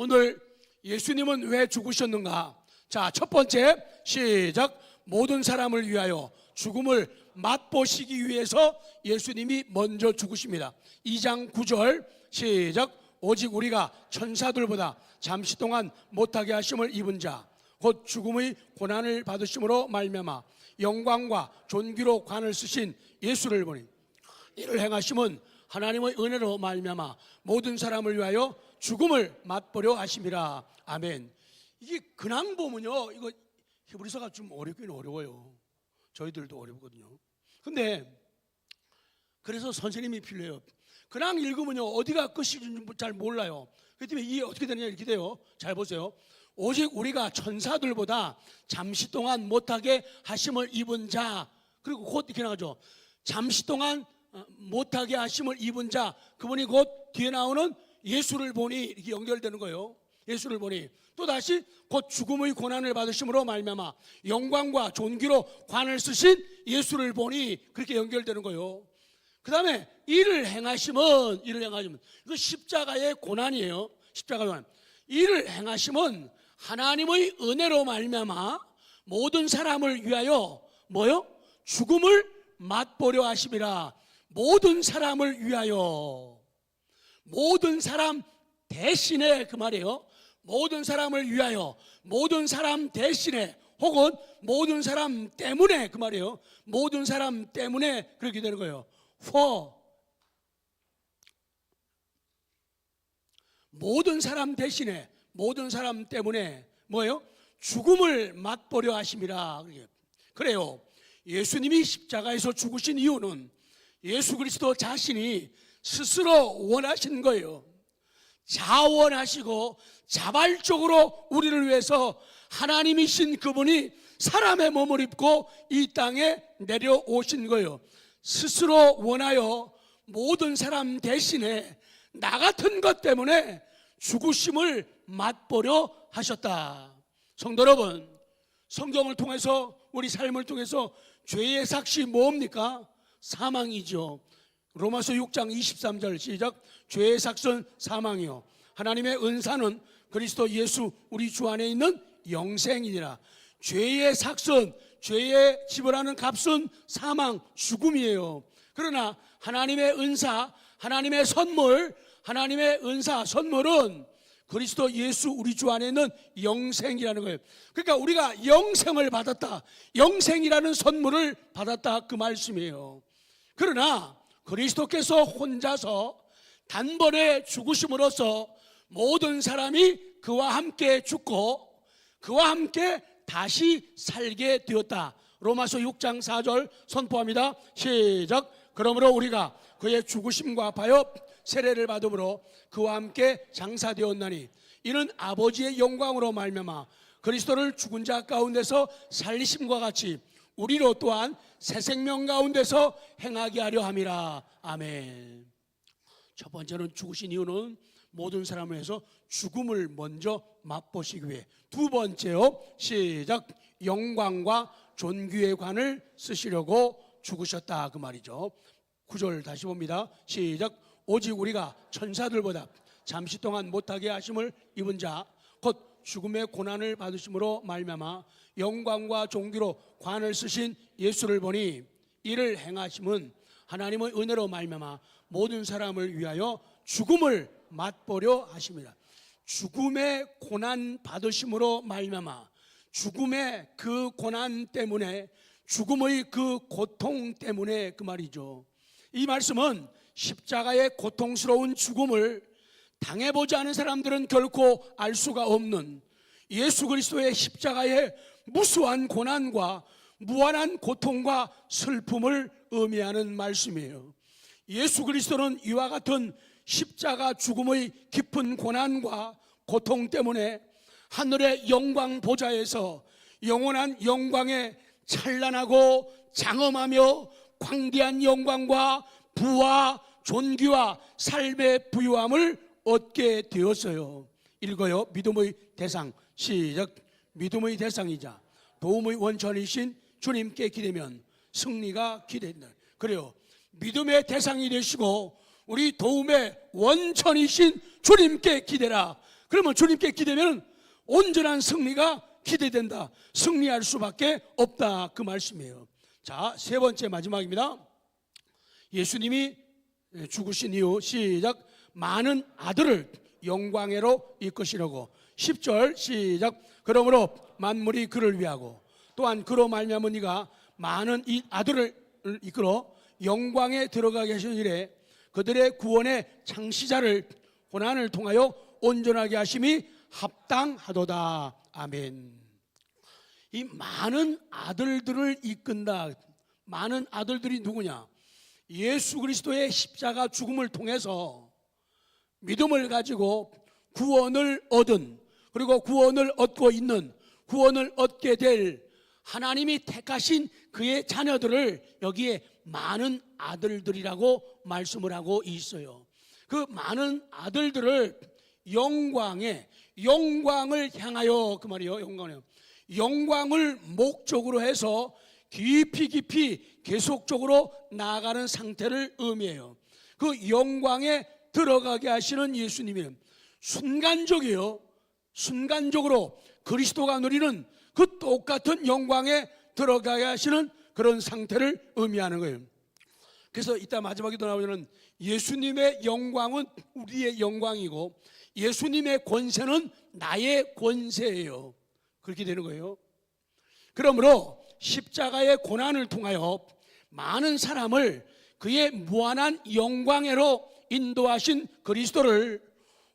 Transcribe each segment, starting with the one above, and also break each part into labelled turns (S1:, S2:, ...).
S1: 오늘 예수님은 왜 죽으셨는가? 자, 첫 번째 시작. 모든 사람을 위하여 죽음을 맛보시기 위해서 예수님이 먼저 죽으십니다. 2장 9절 시작. 오직 우리가 천사들보다 잠시 동안 못하게 하심을 입은 자, 곧 죽음의 고난을 받으심으로 말미암아 영광과 존귀로 관을 쓰신 예수를 보니 이를 행하심은 하나님의 은혜로 말미암아 모든 사람을 위하여 죽음을 맛보려 하심이라 아멘. 이게 근황 보면요, 이거 히브리서가 좀 어렵긴 어려워요. 저희들도 어렵거든요. 근데 그래서 선생님이 필요해요. 근황 읽으면요, 어디가 끝인지 잘 몰라요. 그렇기 때문에 이게 어떻게 되느냐 이렇게 돼요. 잘 보세요. 오직 우리가 천사들보다 잠시 동안 못하게 하심을 입은 자 그리고 곧 이렇게 나가죠. 잠시 동안 어, 못하게 하심을 입은 자 그분이 곧 뒤에 나오는 예수를 보니 이렇게 연결되는 거예요. 예수를 보니 또 다시 곧 죽음의 고난을 받으심으로 말미암아 영광과 존귀로 관을 쓰신 예수를 보니 그렇게 연결되는 거예요. 그 다음에 이를 행하심은 이를 행하심은 이거 십자가의 고난이에요. 십자가의 고난. 이를 행하심은 하나님의 은혜로 말미암아 모든 사람을 위하여 뭐요? 죽음을 맛보려 하심이라 모든 사람을 위하여 모든 사람 대신에 그 말이에요. 모든 사람을 위하여 모든 사람 대신에 혹은 모든 사람 때문에 그 말이에요. 모든 사람 때문에 그렇게 되는 거예요. for 모든 사람 대신에 모든 사람 때문에 뭐예요? 죽음을 맛보려 하심이라. 그래요. 예수님이 십자가에서 죽으신 이유는 예수 그리스도 자신이 스스로 원하신 거예요. 자원하시고 자발적으로 우리를 위해서 하나님이신 그분이 사람의 몸을 입고 이 땅에 내려오신 거예요. 스스로 원하여 모든 사람 대신에 나 같은 것 때문에 죽으심을 맛보려 하셨다. 성도 여러분, 성경을 통해서 우리 삶을 통해서 죄의 삭시 뭡니까? 사망이죠. 로마서 6장 23절 시작. 죄의 삭은 사망이요. 하나님의 은사는 그리스도 예수 우리 주 안에 있는 영생이니라. 죄의 삭은 죄의 지불하는 값은 사망, 죽음이에요. 그러나 하나님의 은사, 하나님의 선물, 하나님의 은사, 선물은 그리스도 예수 우리 주 안에 있는 영생이라는 거예요. 그러니까 우리가 영생을 받았다. 영생이라는 선물을 받았다. 그 말씀이에요. 그러나 그리스도께서 혼자서 단번에 죽으심으로써 모든 사람이 그와 함께 죽고 그와 함께 다시 살게 되었다. 로마서 6장 4절 선포합니다. 시작. 그러므로 우리가 그의 죽으심과 바여 세례를 받음으로 그와 함께 장사되었나니 이는 아버지의 영광으로 말미암아 그리스도를 죽은 자 가운데서 살리심과 같이 우리로 또한 새 생명 가운데서 행하게 하려 함이라. 아멘. 첫 번째는 죽으신 이유는 모든 사람을 위해서 죽음을 먼저 맛보시기 위해. 두 번째요. 시작. 영광과 존귀의 관을 쓰시려고 죽으셨다. 그 말이죠. 구절 다시 봅니다. 시작. 오직 우리가 천사들보다 잠시 동안 못하게 하심을 입은 자곧 죽음의 고난을 받으심으로 말미암아 영광과 존귀로 관을 쓰신 예수를 보니 이를 행하심은 하나님의 은혜로 말미암아 모든 사람을 위하여 죽음을 맛보려 하십니다. 죽음의 고난 받으심으로 말미암아 죽음의 그 고난 때문에 죽음의 그 고통 때문에 그 말이죠. 이 말씀은 십자가의 고통스러운 죽음을 당해보지 않은 사람들은 결코 알 수가 없는 예수 그리스도의 십자가의 무수한 고난과 무한한 고통과 슬픔을 의미하는 말씀이에요. 예수 그리스도는 이와 같은 십자가 죽음의 깊은 고난과 고통 때문에 하늘의 영광 보좌에서 영원한 영광에 찬란하고 장엄하며 광대한 영광과 부와 존귀와 삶의 부유함을 얻게 되었어요. 읽어요. 믿음의 대상 시작. 믿음의 대상이자 도움의 원천이신 주님께 기대면 승리가 기대된다. 그래요. 믿음의 대상이 되시고 우리 도움의 원천이신 주님께 기대라. 그러면 주님께 기대면 온전한 승리가 기대된다. 승리할 수밖에 없다. 그 말씀이에요. 자, 세 번째 마지막입니다. 예수님이 죽으신 이후 시작 많은 아들을 영광으로 이끄시려고 10절 시작 그러므로 만물이 그를 위하고 또한 그로 말미암은 이가 많은 이 아들을 이끌어 영광에 들어가게 하신 이래 그들의 구원의 창시자를 고난을 통하여 온전하게 하심이 합당하도다 아멘. 이 많은 아들들을 이끈다. 많은 아들들이 누구냐? 예수 그리스도의 십자가 죽음을 통해서 믿음을 가지고 구원을 얻은 그리고 구원을 얻고 있는 구원을 얻게 될 하나님이 택하신 그의 자녀들을 여기에 많은 아들들이라고 말씀을 하고 있어요. 그 많은 아들들을 영광에 영광을 향하여 그 말이요 영광이요 영광을 목적으로 해서 깊이 깊이 계속적으로 나아가는 상태를 의미해요. 그 영광에 들어가게 하시는 예수님이 순간적이요. 순간적으로 그리스도가 누리는 그 똑같은 영광에 들어가게 하시는 그런 상태를 의미하는 거예요. 그래서 이따 마지막에도 나오는 예수님의 영광은 우리의 영광이고 예수님의 권세는 나의 권세예요. 그렇게 되는 거예요. 그러므로 십자가의 고난을 통하여 많은 사람을 그의 무한한 영광으로 인도하신 그리스도를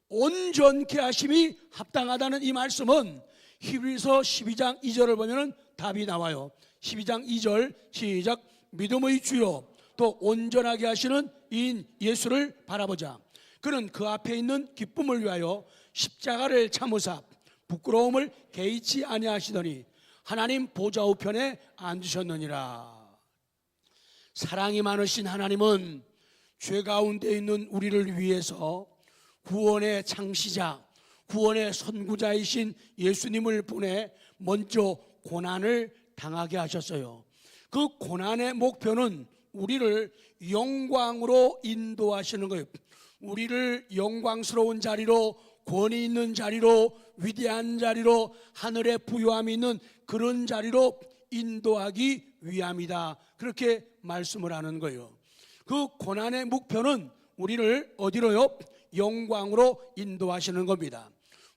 S1: 온전케 하심이 합당하다는 이 말씀은 히브리서 12장 2절을 보면은 답이 나와요. 12장 2절 시작 믿음의 주요 또 온전하게 하시는 이인 예수를 바라보자. 그는 그 앞에 있는 기쁨을 위하여 십자가를 참으사 부끄러움을 개의치 아니하시더니 하나님 보좌 우편에 앉으셨느니라. 사랑이 많으신 하나님은 죄 가운데 있는 우리를 위해서 구원의 창시자, 구원의 선구자이신 예수님을 보내 먼저 고난을 당하게 하셨어요. 그 고난의 목표는 우리를 영광으로 인도하시는 거예요. 우리를 영광스러운 자리로 권위 있는 자리로 위대한 자리로 하늘의 부요함이 있는 그런 자리로 인도하기 위함이다. 그렇게 말씀을 하는 거예요. 그 고난의 목표는 우리를 어디로요? 영광으로 인도하시는 겁니다.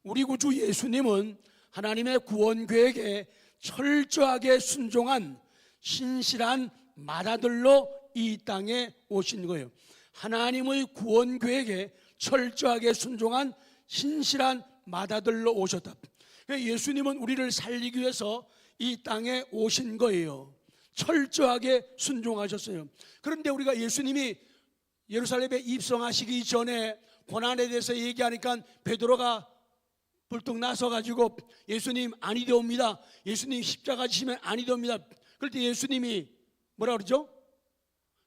S1: 우리 구주 예수님은 하나님의 구원 계획에 철저하게 순종한 신실한 마다들로 이 땅에 오신 거예요. 하나님의 구원 계획에 철저하게 순종한 신실한 마다들로 오셨다. 예수님은 우리를 살리기 위해서 이 땅에 오신 거예요. 철저하게 순종하셨어요. 그런데 우리가 예수님이 예루살렘에 입성하시기 전에 고난에 대해서 얘기하니까 베드로가 불뚝 나서 가지고 예수님 아니되옵니다. 예수님 십자가 지시면 아니되옵니다. 그럴 때 예수님이 뭐라 그러죠?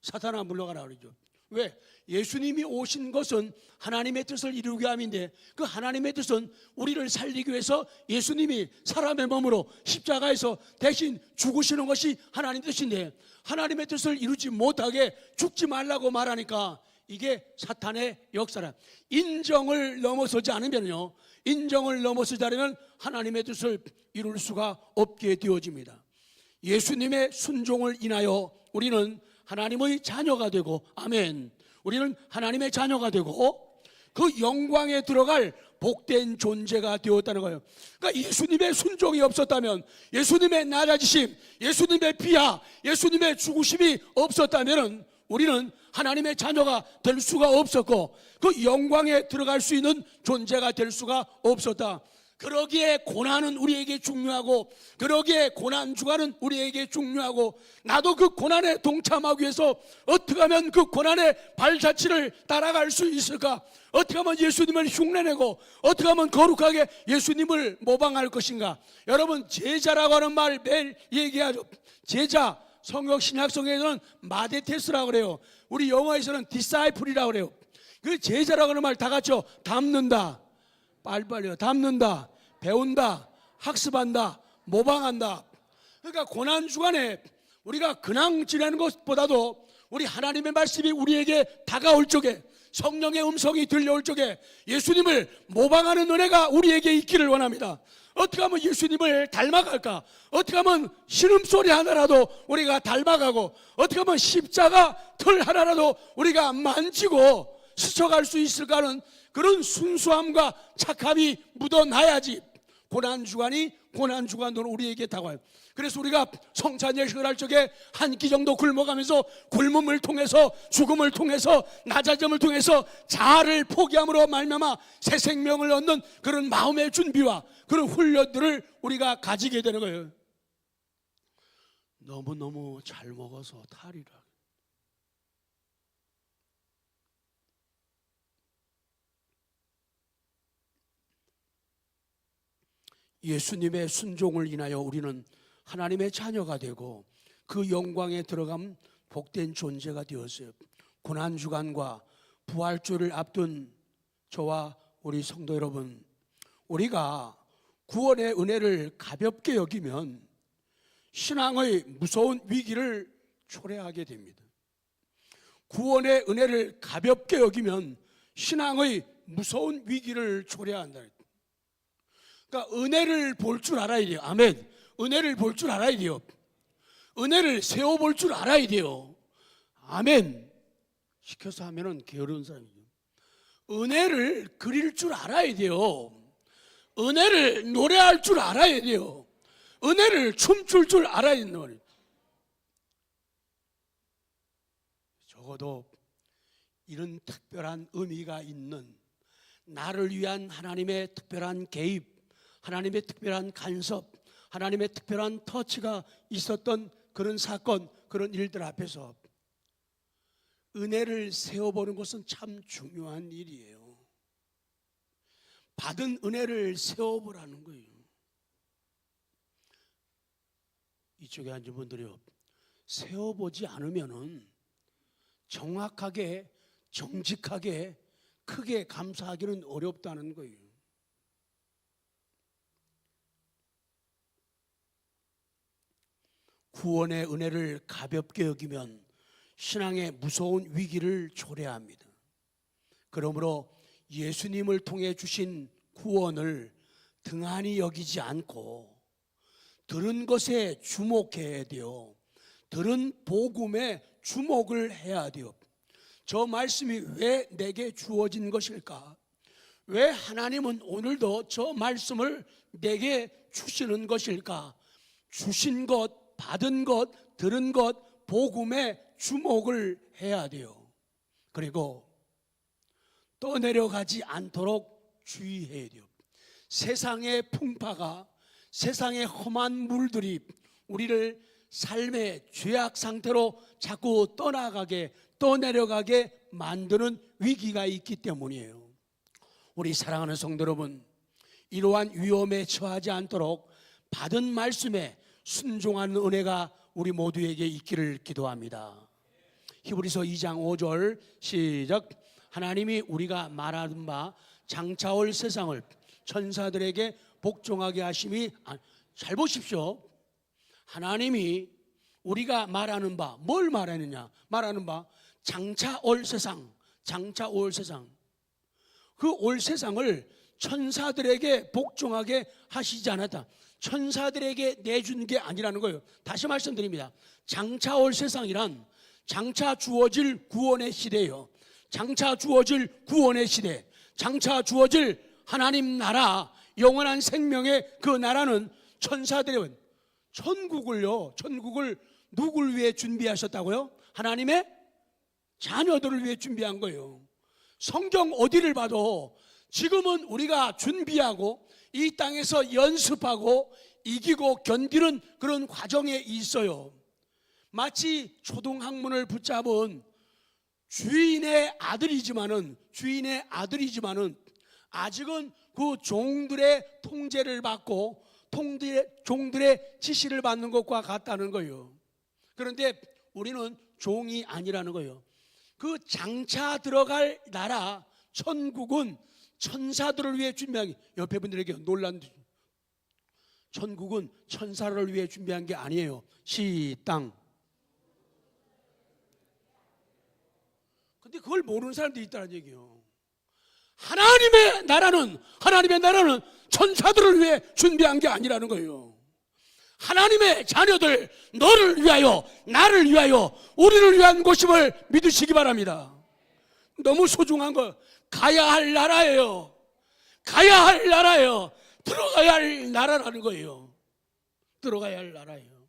S1: 사탄아 물러가라 그러죠. 왜? 예수님이 오신 것은 하나님의 뜻을 이루게 함인데 그 하나님의 뜻은 우리를 살리기 위해서 예수님이 사람의 몸으로 십자가에서 대신 죽으시는 것이 하나님 뜻인데 하나님의 뜻을 이루지 못하게 죽지 말라고 말하니까 이게 사탄의 역사라. 인정을 넘어서지 않으면요. 인정을 넘어서지 않으면 하나님의 뜻을 이룰 수가 없게 되어집니다. 예수님의 순종을 인하여 우리는 하나님의 자녀가 되고 아멘. 우리는 하나님의 자녀가 되고 그 영광에 들어갈 복된 존재가 되었다는 거예요. 그러니까 예수님의 순종이 없었다면, 예수님의 낮아지심, 예수님의 비하, 예수님의 죽으심이 없었다면 우리는 하나님의 자녀가 될 수가 없었고 그 영광에 들어갈 수 있는 존재가 될 수가 없었다. 그러기에 고난은 우리에게 중요하고 그러기에 고난 주간은 우리에게 중요하고 나도 그 고난에 동참하기 위해서 어떻게 하면 그 고난의 발자취를 따라갈 수 있을까? 어떻게 하면 예수님을 흉내내고 어떻게 하면 거룩하게 예수님을 모방할 것인가? 여러분 제자라고 하는 말 매일 얘기하죠. 제자 성역 신약성에서는 마데테스라고 그래요. 우리 영어에서는 디사이플이라고 그래요. 그 제자라고 하는 말 다 같이요. 담는다. 빨리빨리요. 담는다. 배운다. 학습한다. 모방한다. 그러니까 고난 주간에 우리가 근황 지내는 것보다도 우리 하나님의 말씀이 우리에게 다가올 적에 성령의 음성이 들려올 적에 예수님을 모방하는 은혜가 우리에게 있기를 원합니다. 어떻게 하면 예수님을 닮아갈까? 어떻게 하면 신음소리 하나라도 우리가 닮아가고 어떻게 하면 십자가 털 하나라도 우리가 만지고 스쳐갈 수 있을까 하는 그런 순수함과 착함이 묻어나야지 고난주간이 고난주간으로 우리에게 다가와요. 그래서 우리가 성찬 예식을 할 적에 한 끼 정도 굶어가면서 굶음을 통해서 죽음을 통해서 낮아짐을 통해서 자아를 포기함으로 말미암아 새 생명을 얻는 그런 마음의 준비와 그런 훈련들을 우리가 가지게 되는 거예요. 너무너무 잘 먹어서 탈이라 예수님의 순종을 인하여 우리는 하나님의 자녀가 되고 그 영광에 들어감 복된 존재가 되었어요. 고난 주간과 부활주를 앞둔 저와 우리 성도 여러분, 우리가 구원의 은혜를 가볍게 여기면 신앙의 무서운 위기를 초래하게 됩니다. 구원의 은혜를 가볍게 여기면 신앙의 무서운 위기를 초래한다. 그러니까 은혜를 볼 줄 알아야 돼요. 아멘. 은혜를 볼 줄 알아야 돼요. 은혜를 세워 볼 줄 알아야 돼요. 아멘. 시켜서 하면은 게으른 사람이죠. 은혜를 그릴 줄 알아야 돼요. 은혜를 노래할 줄 알아야 돼요. 은혜를 춤출 줄 알아야 말이에요. 적어도 이런 특별한 의미가 있는 나를 위한 하나님의 특별한 개입, 하나님의 특별한 간섭, 하나님의 특별한 터치가 있었던 그런 사건, 그런 일들 앞에서 은혜를 세워보는 것은 참 중요한 일이에요. 받은 은혜를 세워보라는 거예요. 이쪽에 앉은 분들이요. 세워보지 않으면은 정확하게, 정직하게, 크게 감사하기는 어렵다는 거예요. 구원의 은혜를 가볍게 여기면 신앙의 무서운 위기를 초래합니다. 그러므로 예수님을 통해 주신 구원을 등한히 여기지 않고 들은 것에 주목해야 돼요. 들은 복음에 주목을 해야 돼요. 저 말씀이 왜 내게 주어진 것일까? 왜 하나님은 오늘도 저 말씀을 내게 주시는 것일까? 주신 것, 받은 것, 들은 것, 복음에 주목을 해야 돼요. 그리고 떠내려가지 않도록 주의해야 돼요. 세상의 풍파가 세상의 험한 물들이 우리를 삶의 죄악 상태로 자꾸 떠나가게 떠내려가게 만드는 위기가 있기 때문이에요. 우리 사랑하는 성도 여러분, 이러한 위험에 처하지 않도록 받은 말씀에 순종하는 은혜가 우리 모두에게 있기를 기도합니다. 히브리서 2장 5절 시작 하나님이 우리가 말하는 바 장차 올 세상을 천사들에게 복종하게 하심이 아, 잘 보십시오. 하나님이 우리가 말하는 바 뭘 말하느냐? 말하는 바 장차 올 세상, 장차 올 세상. 그 올 세상을 천사들에게 복종하게 하시지 않았다. 천사들에게 내준 게 아니라는 거예요. 다시 말씀드립니다. 장차 올 세상이란 장차 주어질 구원의 시대예요. 장차 주어질 구원의 시대. 장차 주어질 하나님 나라, 영원한 생명의 그 나라는 천사들의 천국을요. 천국을 누굴 위해 준비하셨다고요? 하나님의 자녀들을 위해 준비한 거예요. 성경 어디를 봐도 지금은 우리가 준비하고 이 땅에서 연습하고 이기고 견디는 그런 과정에 있어요. 마치 초등학문을 붙잡은 주인의 아들이지만은 주인의 아들이지만은 아직은 그 종들의 통제를 받고 통들의 종들의 지시를 받는 것과 같다는 거예요. 그런데 우리는 종이 아니라는 거예요. 그 장차 들어갈 나라 천국은 천사들을 위해 준비한 옆에 분들에게 놀란 천국은 천사를 위해 준비한 게 아니에요. 시땅. 근데 그걸 모르는 사람들이 있다는 얘기예요. 하나님의 나라는 하나님의 나라는 천사들을 위해 준비한 게 아니라는 거예요. 하나님의 자녀들 너를 위하여 나를 위하여 우리를 위한 곳임을 믿으시기 바랍니다. 너무 소중한 거 가야 할 나라예요. 가야 할 나라예요. 들어가야 할 나라라는 거예요. 들어가야 할 나라예요.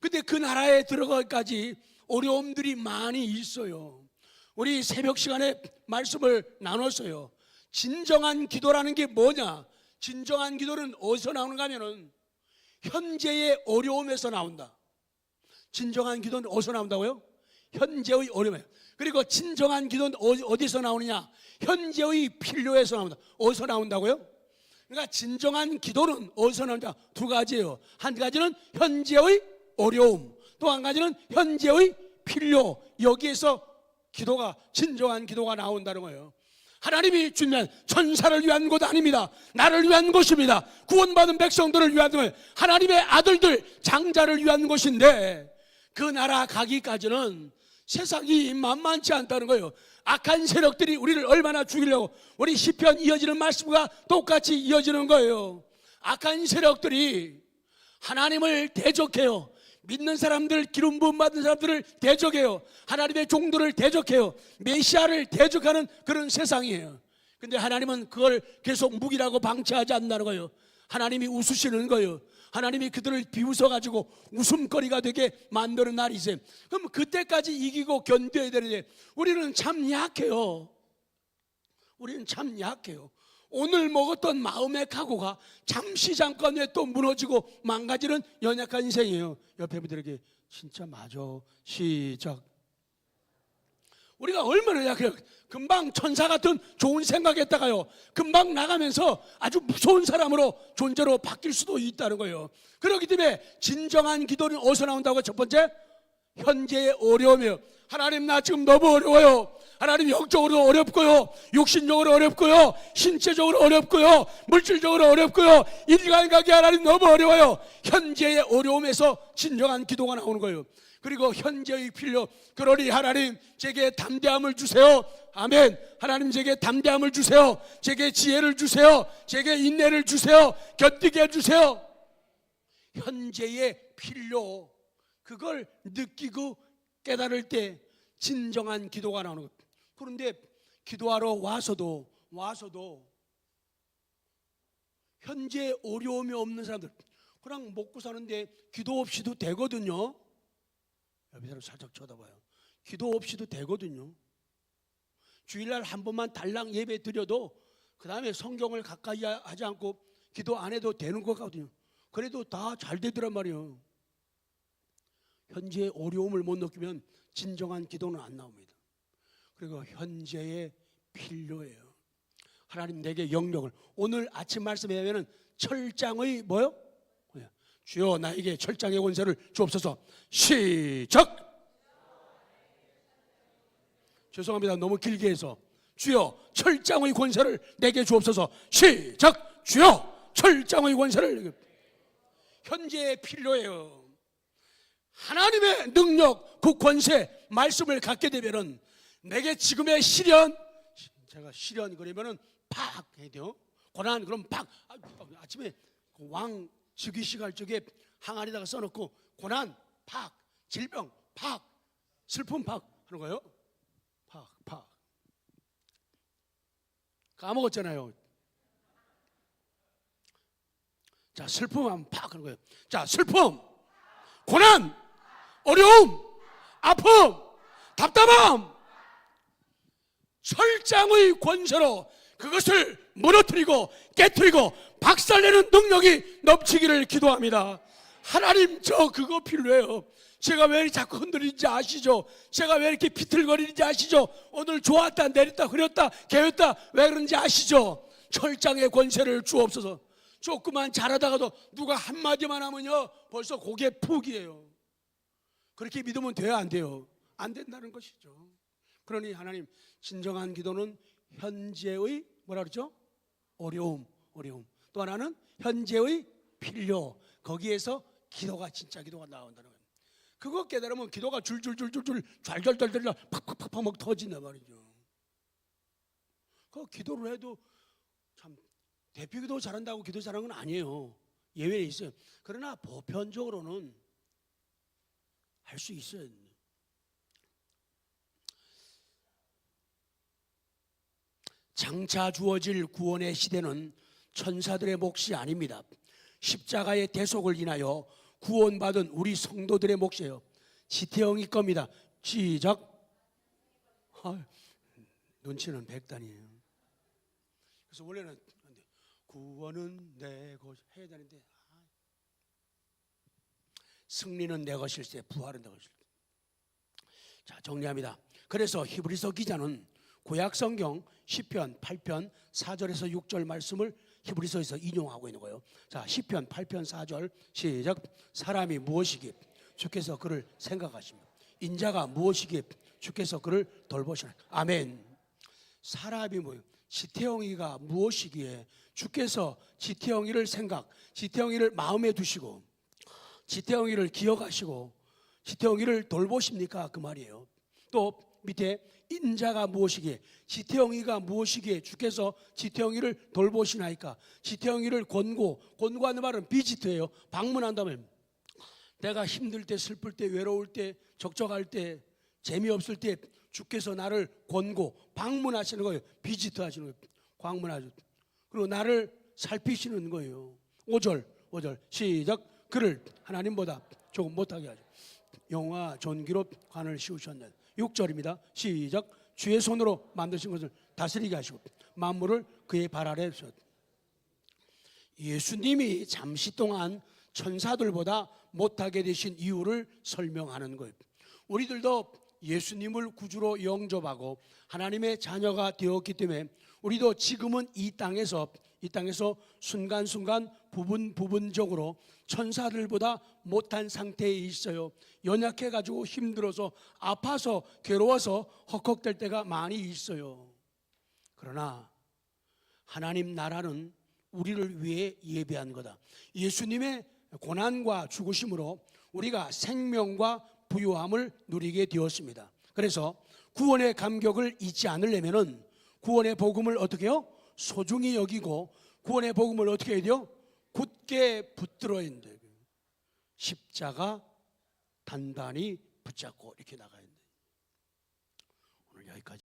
S1: 근데 그 나라에 들어가기까지 어려움들이 많이 있어요. 우리 새벽 시간에 말씀을 나눴어요. 진정한 기도라는 게 뭐냐? 진정한 기도는 어디서 나오는가 하면은 현재의 어려움에서 나온다. 진정한 기도는 어디서 나온다고요? 현재의 어려움에. 그리고 진정한 기도는 어디- 어디서 나오느냐? 현재의 필요에서 나온다. 어디서 나온다고요? 그러니까 진정한 기도는 어디서 나오냐? 두 가지예요. 한 가지는 현재의 어려움, 또 한 가지는 현재의 필요. 여기에서 기도가 진정한 기도가 나온다는 거예요. 하나님이 주면 천사를 위한 곳 아닙니다. 나를 위한 곳입니다. 구원받은 백성들을 위한 곳, 하나님의 아들들, 장자를 위한 곳인데 그 나라 가기까지는 세상이 만만치 않다는 거예요. 악한 세력들이 우리를 얼마나 죽이려고 우리 시편 이어지는 말씀과 똑같이 이어지는 거예요. 악한 세력들이 하나님을 대적해요. 믿는 사람들, 기름 부음 받은 사람들을 대적해요. 하나님의 종들을 대적해요. 메시아를 대적하는 그런 세상이에요. 근데 하나님은 그걸 계속 무기라고 방치하지 않는다는 거예요. 하나님이 웃으시는 거예요. 하나님이 그들을 비웃어 가지고 웃음거리가 되게 만드는 날이 있어요. 그럼 그때까지 이기고 견뎌야 되는데 우리는 참 약해요. 우리는 참 약해요. 오늘 먹었던 마음의 각오가 잠시 잠깐에 또 무너지고 망가지는 연약한 인생이에요. 옆에 분들에게 진짜 맞아. 시작. 우리가 얼마나 약해요. 금방 천사 같은 좋은 생각했다가요. 금방 나가면서 아주 무서운 사람으로 존재로 바뀔 수도 있다는 거예요. 그렇기 때문에 진정한 기도는 어디서 나온다고 첫 번째? 현재의 어려움이에요. 하나님 나 지금 너무 어려워요. 하나님 영적으로 어렵고요. 육신적으로 어렵고요. 신체적으로 어렵고요. 물질적으로 어렵고요. 인간관계 하나님 너무 어려워요. 현재의 어려움에서 진정한 기도가 나오는 거예요. 그리고 현재의 필요 그러니 하나님 제게 담대함을 주세요. 아멘. 하나님 제게 담대함을 주세요. 제게 지혜를 주세요. 제게 인내를 주세요. 견디게 해 주세요. 현재의 필요 그걸 느끼고 깨달을 때 진정한 기도가 나오는 것. 그런데 기도하러 와서도 와서도 현재 어려움이 없는 사람들 그냥 먹고 사는데 기도 없이도 되거든요. 옆에 사람 살짝 쳐다봐요. 기도 없이도 되거든요. 주일날 한 번만 달랑 예배 드려도 그 다음에 성경을 가까이 하지 않고 기도 안 해도 되는 것 같거든요. 그래도 다 잘 되더란 말이에요. 현재의 어려움을 못 느끼면 진정한 기도는 안 나옵니다. 그리고 현재의 필요예요. 하나님 내게 영역을 오늘 아침 말씀에 하면은 철장의 뭐요? 주여 나에게 철장의 권세를 주옵소서. 시작. 죄송합니다. 너무 길게 해서 주여 철장의 권세를 내게 주옵소서. 시작. 주여 철장의 권세를. 현재의 필요예요. 하나님의 능력, 그 권세, 말씀을 갖게 되면은 내게 지금의 시련, 제가 시련 그러면은 팍 해야 돼요. 고난 그럼 팍 아, 아침에 그왕 즉위식 할 적에 항아리다가 써놓고 고난 팍 질병 팍 슬픔 팍 하는 거예요. 팍 팍. 까먹었잖아요. 자 슬픔 하면 팍 하는 거예요. 자 슬픔, 고난, 어려움, 아픔, 답답함, 철장의 권세로 그것을 무너뜨리고 깨뜨리고 박살내는 능력이 넘치기를 기도합니다. 하나님 저 그거 필요해요. 제가 왜 자꾸 흔들리는지 아시죠? 제가 왜 이렇게 비틀거리는지 아시죠? 오늘 좋았다 내렸다 흐렸다 개였다 왜 그런지 아시죠? 철장의 권세를 주옵소서. 조금만 잘하다가도 누가 한마디만 하면요 벌써 고개 푹이에요. 그렇게 믿으면 돼요 안 돼요? 안 된다는 것이죠. 그러니 하나님 진정한 기도는 현재의 뭐라 그러죠? 어려움, 어려움. 또 하나는 현재의 필요. 거기에서 기도가 진짜 기도가 나온다는 거예요. 그거 깨달으면 기도가 줄줄줄줄줄 잘잘잘잘 팍팍팍팍 막 터진단 말이죠. 그 기도를 해도 참 대표 기도 잘한다고 기도 잘하는 건 아니에요. 예외 있어요. 그러나 보편적으로는 할 수 있어요. 장차 주어질 구원의 시대는 천사들의 몫이 아닙니다. 십자가의 대속을 인하여 구원받은 우리 성도들의 몫이에요. 지태형이 겁니다. 시작. 아, 눈치는 백단이에요. 그래서 원래는 구원은 내 것 해야 되는데 아, 승리는 내 것일세 부활은 내 것일세. 자 정리합니다. 그래서 히브리서 기자는 구약 성경 10편 8편 4절에서 6절 말씀을 히브리서에서 인용하고 있는 거예요. 자 10편 8편 4절 시작. 사람이 무엇이기 주께서 그를 생각하십니다. 인자가 무엇이기 주께서 그를 돌보시나. 아멘. 사람이 뭐 지태영이가 무엇이기에 주께서 지태영이를 생각, 지태영이를 마음에 두시고 지태영이를 기억하시고 지태영이를 돌보십니까 그 말이에요. 또 밑에 인자가 무엇이기에 지태영이가 무엇이기에 주께서 지태영이를 돌보시나이까 지태영이를 권고 권고하는 말은 비지트예요. 방문한다면 내가 힘들 때 슬플 때 외로울 때 적적할 때 재미없을 때 주께서 나를 권고 방문하시는 거예요. 비지트 하시는 거예요. 방문하죠. 그리고 나를 살피시는 거예요. 5절, 5절 시작. 그를 하나님보다 조금 못하게 하죠. 영화 존귀로 관을 씌우셨네. 6절입니다. 시작. 주의 손으로 만드신 것을 다스리게 하시고 만물을 그의 발 아래 서 예수님이 잠시 동안 천사들보다 못하게 되신 이유를 설명하는 거예요. 우리들도 예수님을 구주로 영접하고 하나님의 자녀가 되었기 때문에 우리도 지금은 이 땅에서 이 땅에서 순간순간 부분 부분적으로 천사들보다 못한 상태에 있어요. 연약해 가지고 힘들어서 아파서 괴로워서 헉헉댈 때가 많이 있어요. 그러나 하나님 나라는 우리를 위해 예배한 거다. 예수님의 고난과 죽으심으로 우리가 생명과 부유함을 누리게 되었습니다. 그래서 구원의 감격을 잊지 않으려면은 구원의 복음을 어떻게 해요? 소중히 여기고 구원의 복음을 어떻게 해야 돼요? 굳게 붙들어야 된다. 십자가 단단히 붙잡고 이렇게 나가야 돼. 오늘 여기까지.